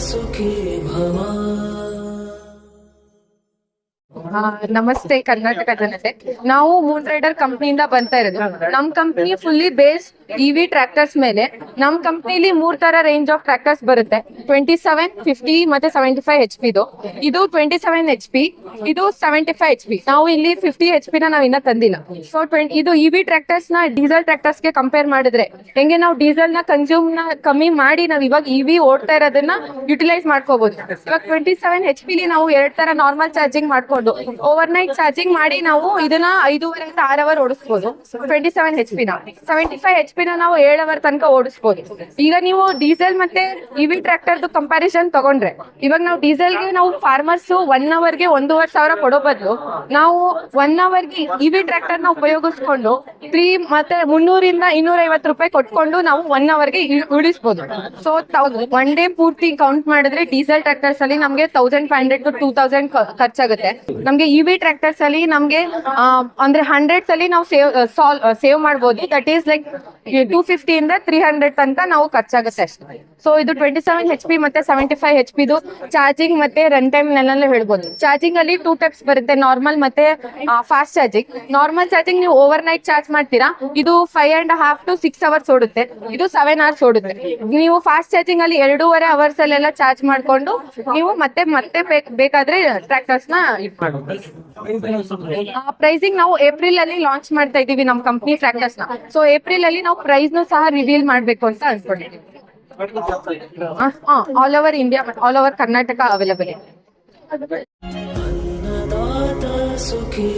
সুখে ভাবা ನಮಸ್ತೆ, ಕರ್ನಾಟಕ ಜನತೆ. ನಾವು ಮೂನ್ ರೈಡರ್ ಕಂಪ್ನಿಯಿಂದ ಬರ್ತಾ ಇರೋದು. ನಮ್ company fully based EV tractors ಮೇಲೆ. ನಮ್ ಕಂಪ್ನಿಲಿ ಮೂರ್ ತರ ರೇಂಜ್ ಆಫ್ ಟ್ರ್ಯಾಕ್ಟರ್ಸ್ ಬರುತ್ತೆ. ಟ್ವೆಂಟಿ ಸೆವೆನ್ ಫಿಫ್ಟಿ ಮತ್ತೆ ಸೆವೆಂಟಿ ಫೈವ್ ಎಚ್ ಪಿ ಇದು ಟ್ವೆಂಟಿ ಸೆವೆನ್ ಎಚ್ ಪಿ ಇದು ಸೆವೆಂಟಿ ಫೈವ್ ಎಚ್ ಪಿ ನಾವು ಇಲ್ಲಿ ಫಿಫ್ಟಿ ಎಚ್ ಪಿ ನ ನಾವ್ ಇನ್ನ ತಂದಿಲ್ಲ. ಸೊ ಟ್ವೆಂಟಿ ಇದು ಇವಿ ಟ್ರ್ಯಾಕ್ಟರ್ಸ್ನ ಡೀಸೆಲ್ ಟ್ರ್ಯಾಕ್ಟರ್ಸ್ಗೆ ಕಂಪೇರ್ ಮಾಡಿದ್ರೆ, ಹೆಂಗೆ ನಾವು ಡೀಸೆಲ್ನ ಕನ್ಸ್ಯೂಮ್ನ ಕಮ್ಮಿ ಮಾಡಿ ನಾವ್ ಇವಾಗ ಇವಿ ಓಡ್ತಾ ಇರೋದನ್ನ ಯುಟಿಲೈಸ್ ಮಾಡ್ಕೋಬಹುದು ಇವಾಗ ಟ್ವೆಂಟಿ ಸೆವೆನ್ ಎಚ್ ಪಿ ನಾವು ಎರಡ್ ತರ ನಾರ್ಮಲ್ ಚಾರ್ಜಿಂಗ್ ಮಾಡ್ಕೊಂಡು ಓವರ್ ನೈಟ್ ಚಾರ್ಜಿಂಗ್ ಮಾಡಿ ನಾವು ಇದನ್ನ ಐದೂವರೆ ಆರ್ ಅವರ್ ಓಡಿಸ್ಬೋದು. ಟ್ವೆಂಟಿ ಸೆವೆನ್ ಹೆಚ್ ಪಿ ನ. ಸೆವೆಂಟಿ ಫೈವ್ ಹೆಚ್ ಪಿ ನ ನಾವು ಏಳು ಅವರ್ ತನಕ ಓಡಿಸ್ಬೋದು. ಈಗ ನೀವು ಡೀಸೆಲ್ ಮತ್ತೆ ಇವಿ ಟ್ರಾಕ್ಟರ್ ಕಂಪಾರಿಸನ್ ತಗೊಂಡ್ರೆ, ಇವಾಗ ನಾವು ಡೀಸೆಲ್ಗೆ ನಾವು ಫಾರ್ಮರ್ಸ್ ಒನ್ ಅವರ್ಗೆ ಒಂದೂವರೆ ಸಾವಿರ ಕೊಡೋ ಬದಲು ನಾವು ಒನ್ ಅವರ್ಗೆ ಇವಿ ಟ್ರಾಕ್ಟರ್ನ ಉಪಯೋಗಿಸ್ಕೊಂಡು ತ್ರೀ ಮತ್ತೆ ಮುನ್ನೂರಿಂದ ಇನ್ನೂರ ರೂಪಾಯಿ ಕೊಟ್ಕೊಂಡು ನಾವು ಒನ್ ಅವರ್ಗೆ ಉಳಿಸ್ಬೋದು. ಸೊ ಒನ್ ಡೇ ಪೂರ್ತಿ ಕೌಂಟ್ ಮಾಡಿದ್ರೆ ಡೀಸೆಲ್ ಟ್ರಾಕ್ಟರ್ಸ್ ಅಲ್ಲಿ ನಮಗೆ thousand five hundred to two thousand ಖರ್ಚಾಗುತ್ತೆ. ನಮಗೆ ಇವಿ ಟ್ರ್ಯಾಕ್ಟರ್ಸ್ ಅಲ್ಲಿ ನಮ್ಗೆ ಅಂದ್ರೆ ಹಂಡ್ರೆಡ್ಸ್ ಅಲ್ಲಿ ನಾವು ಸೇವ್ ಸಾಲ್ವ್ ಸೇವ್ ಮಾಡ್ಬೋದು. That is like two fifty ಇಂದ ತ್ರೀ ಹಂಡ್ರೆಡ್ ತನಕ ನಾವು ಖರ್ಚಾಗುತ್ತೆ ಅಷ್ಟೇ. ಸೊ ಇದು ಟ್ವೆಂಟಿ ಸೆವೆನ್ ಹೆಚ್ ಪಿ ಮತ್ತೆ ಸೆವೆಂಟಿ ಫೈವ್ ಹೆಚ್ ಪಿದು ಚಾರ್ಜಿಂಗ್ ಮತ್ತೆ ರನ್ ಟೈಮ್ ನೆಲ್ಲ ಹೇಳ್ಬೋದು. ಚಾರ್ಜಿಂಗ್ ಅಲ್ಲಿ ಟೂ ಟೈಪ್ಸ್ ಬರುತ್ತೆ. ನಾರ್ಮಲ್ ಮತ್ತೆ ಫಾಸ್ಟ್ ಚಾರ್ಜಿಂಗ್ ನಾರ್ಮಲ್ ಚಾರ್ಜಿಂಗ್ ನೀವು ಓವರ್ ನೈಟ್ ಚಾರ್ಜ್ ಮಾಡ್ತೀರಾ. ಇದು five and half to six hours ಓಡುತ್ತೆ. ಇದು ಸೆವೆನ್ ಅವರ್ಸ್ ಓಡುತ್ತೆ. ನೀವು ಫಾಸ್ಟ್ ಚಾರ್ಜಿಂಗ್ ಅಲ್ಲಿ ಎರಡೂವರೆ ಅವರ್ಸ್ ಅಲ್ಲೆಲ್ಲ ಚಾರ್ಜ್ ಮಾಡ್ಕೊಂಡು ನೀವು ಮತ್ತೆ ಮತ್ತೆ ಬೇಕಾದ್ರೆ ಟ್ರ್ಯಾಕ್ಟರ್ಸ್ನ ಪ್ರೈಸಿಂಗ್ ನಾವು ಏಪ್ರಿಲ್ ಅಲ್ಲಿ ಲಾಂಚ್ ಮಾಡ್ತಾ ಇದೀವಿ ನಮ್ಮ ಕಂಪ್ನಿ ಟ್ರಾಕ್ಟರ್ಸ್ನ. ಸೊ ಏಪ್ರಿಲ್ ಅಲ್ಲಿ ನಾವು प्रईज न सह reveal all over India all over Karnataka available सुखी